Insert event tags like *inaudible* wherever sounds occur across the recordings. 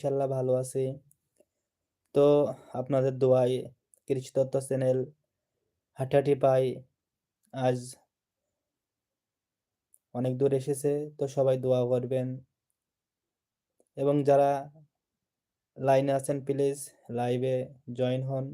ইনশাআল্লাহ ভালো আছি। তো আপনাদের দোয়াই কৃষি কৃষিতত্ত্ব চ্যানেল হাঁটাহাঁটি পাই আজ অনেক দূর এসেছে। তো সবাই দোয়া করবেন। এবং যারা লাইনে আছেন প্লিজ লাইভে জয়েন হন।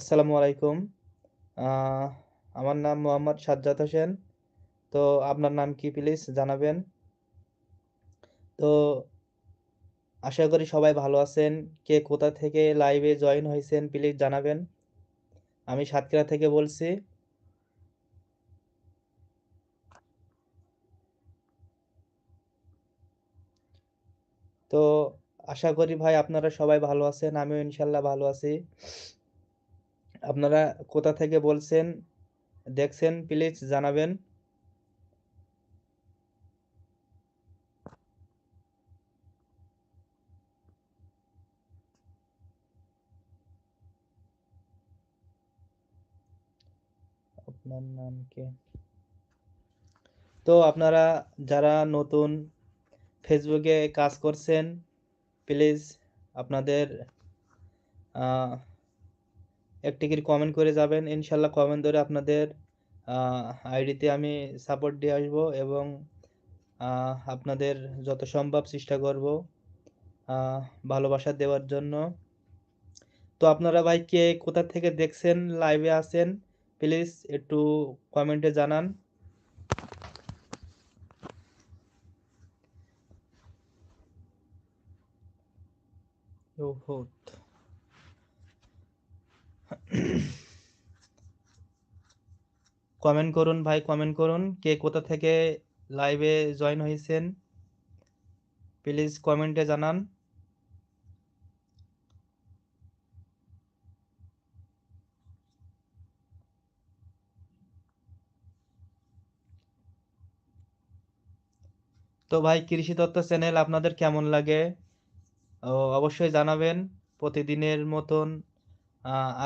আসসালামু আলাইকুম। আমার নাম মোহাম্মদ সাজ্জাদ হোসেন। তো আপনার নাম কি প্লিজ জানাবেন? তো আশা করি সবাই ভালো আছেন। কে কোথা থেকে লাইভে জয়েন হয়েছেন প্লিজ জানাবেন। আমি সাতক্ষীরা থেকে বলছি। তো আশা করি ভাই আপনারা সবাই ভালো আছেন। আমিও ইনশাল্লাহ ভালো আছি। আপনারা কোথা থেকে বলছেন, দেখছেন প্লিজ জানাবেন। আপনার নাম কি? তো আপনারা যারা নতুন ফেসবুকে কাজ করছেন, প্লিজ আপনাদের একটি করে কমেন্ট করে যাবেন। ইনশাআল্লাহ কমেন্ট ধরে আপনাদের আইডিতে আমি সাপোর্ট দিয়ে আসব এবং আপনাদের যত সম্ভব চেষ্টা করব ভালোবাসা দেওয়ার জন্য। তো আপনারা ভাই কে কোথা থেকে দেখছেন, লাইভে আছেন প্লিজ একটু কমেন্টে জানান। উহুদ। *clears throat* কমেন্ট করুন ভাই কমেন্ট করুন। কে কোথা থেকে লাইভে জয়েন হয়েছেন? প্লিজ কমেন্টে জানান। তো ভাই, কৃষি তত্ত্ব চ্যানেল আপনাদের কেমন লাগে? অবশ্যই জানাবেন। প্রতিদিনের মতন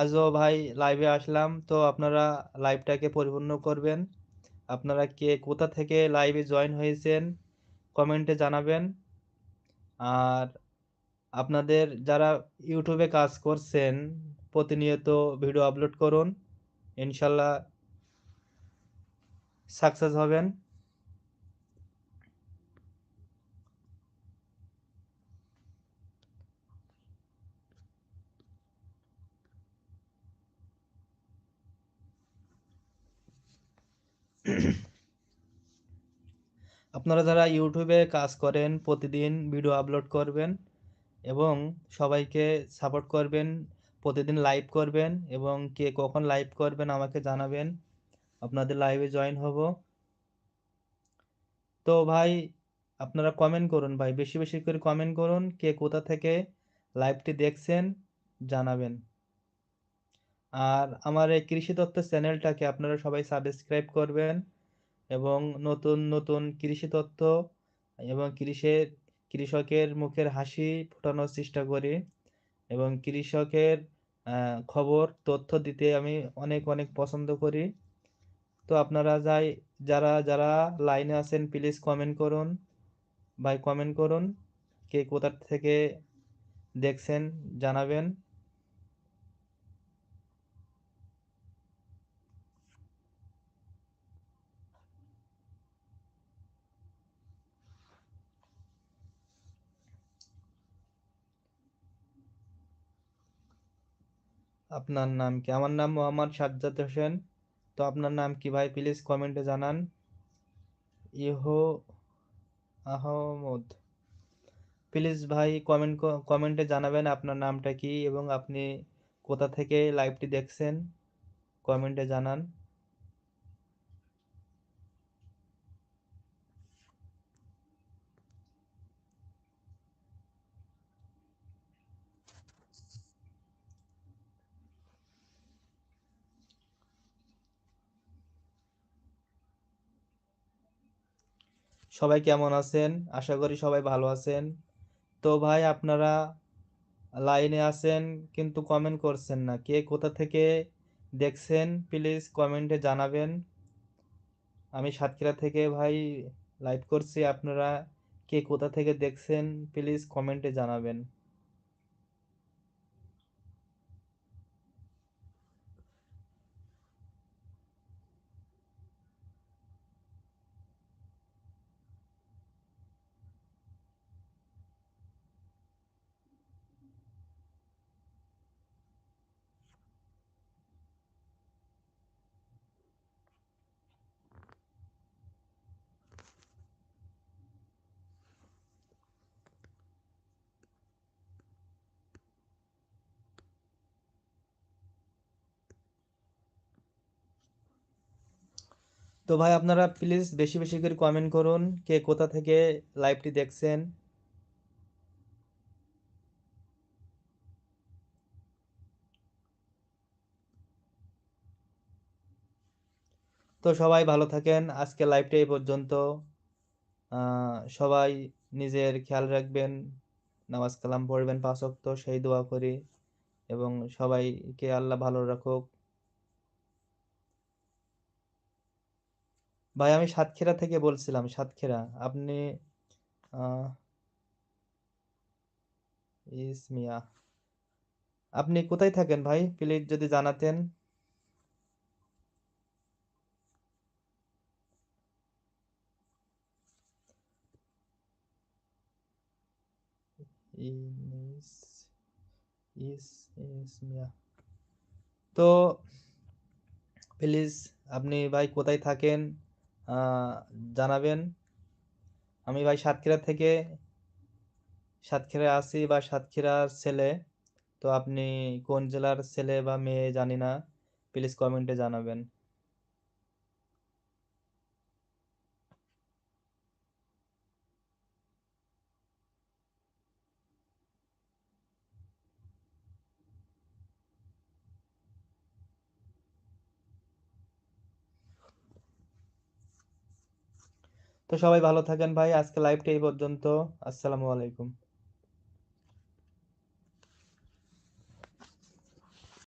আজও ভাই লাইভে আসলাম। তো আপনারা লাইভটাকে পরিপূর্ণ করবেন। আপনারা কে কোথা থেকে লাইভে জয়েন হয়েছেন কমেন্টে জানাবেন। আর আপনাদের যারা ইউটিউবে কাজ করছেন, প্রতিনিয়ত ভিডিও আপলোড করুন। ইনশাল্লাহ সাকসেস হবেন। *clears throat* আপনারা যারা ইউটিউবে কাজ করেন প্রতিদিন ভিডিও আপলোড করবেন এবং সবাইকে সাপোর্ট করবেন। প্রতিদিন লাইভ করবেন এবং কে কখন লাইভ করবেন আমাকে জানাবেন। আপনাদের লাইভে জয়েন হব। তো ভাই আপনারা কমেন্ট করুন ভাই। বেশি, বেশি করে কমেন্ট করুন। কে কোথা থেকে লাইভটি দেখছেন জানাবেন। আর আমার এই কৃষি তত্ত্ব চ্যানেলটাকে আপনারা সবাই সাবস্ক্রাইব করবেন এবং নতুন, নতুন কৃষি তত্ত্ব এবং কৃষের কৃষকের মুখের হাসি ফোটানোর চেষ্টা করি এবং কৃষকের খবর তথ্য দিতে আমি অনেক, অনেক পছন্দ করি। তো আপনারা যাই যারা, যারা লাইনে আছেন প্লিজ কমেন্ট করুন। ভাই কমেন্ট করুন। কে কোথা থেকে দেখছেন জানাবেন। আপনার নাম কি? আমার নাম মোহাম্মদ সাজ্জাদ হোসেন। তো আপনার নাম কি ভাই প্লিজ কমেন্টে জানান। ইহো আহমদ। প্লিজ ভাই কমেন্ট কমেন্টে জানাবেন আপনার নামটা কি এবং আপনি কোথা থেকে লাইভটি দেখছেন? কমেন্টে জানান। সবাই কেমন আছেন? আশা করি সবাই ভালো আছেন। তো ভাই, আপনারা লাইনে আছেন কিন্তু কমেন্ট করছেন না। কে কোথা থেকে দেখছেন প্লিজ কমেন্টে জানাবেন। আমি সাতক্ষীরা থেকে ভাই লাইভ করছি। আপনারা কে কোথা থেকে দেখছেন প্লিজ কমেন্টে জানাবেন। তো ভাই আপনারা প্লিজ বেশি, বেশি করে কমেন্ট করুন। কে কোথা থেকে লাইভটি দেখছেন? তো সবাই ভালো থাকেন। আজকে লাইভটা এই পর্যন্ত। সবাই নিজের খেয়াল রাখবেন। নামাজ কালাম পড়বেন ৫ ওয়াক্ত সেই দোয়া করি এবং সবাইকে আল্লাহ ভালো রাখুক। ভাই আমি সাতক্ষীরা থেকে বলছিলাম, সাতক্ষীরা। আপনি আ ইসমিয়া। আপনি কোথায় থাকেন ভাই? প্লিজ যদি জানাতেন। ইস। তো প্লিজ আপনি ভাই কোথায় থাকেন? জানাবেন। আমি ভাই সাতক্ষীরা থেকে, সাতক্ষীরা আছি বা সাতক্ষীরার ছেলে। তো আপনি কোন জেলার ছেলে বা মেয়ে জানি না। প্লিজ কমেন্টে জানাবেন। তো সবাই ভালো থাকেন ভাই। আজকে লাইভটা এই পর্যন্ত। আসসালামু আলাইকুম।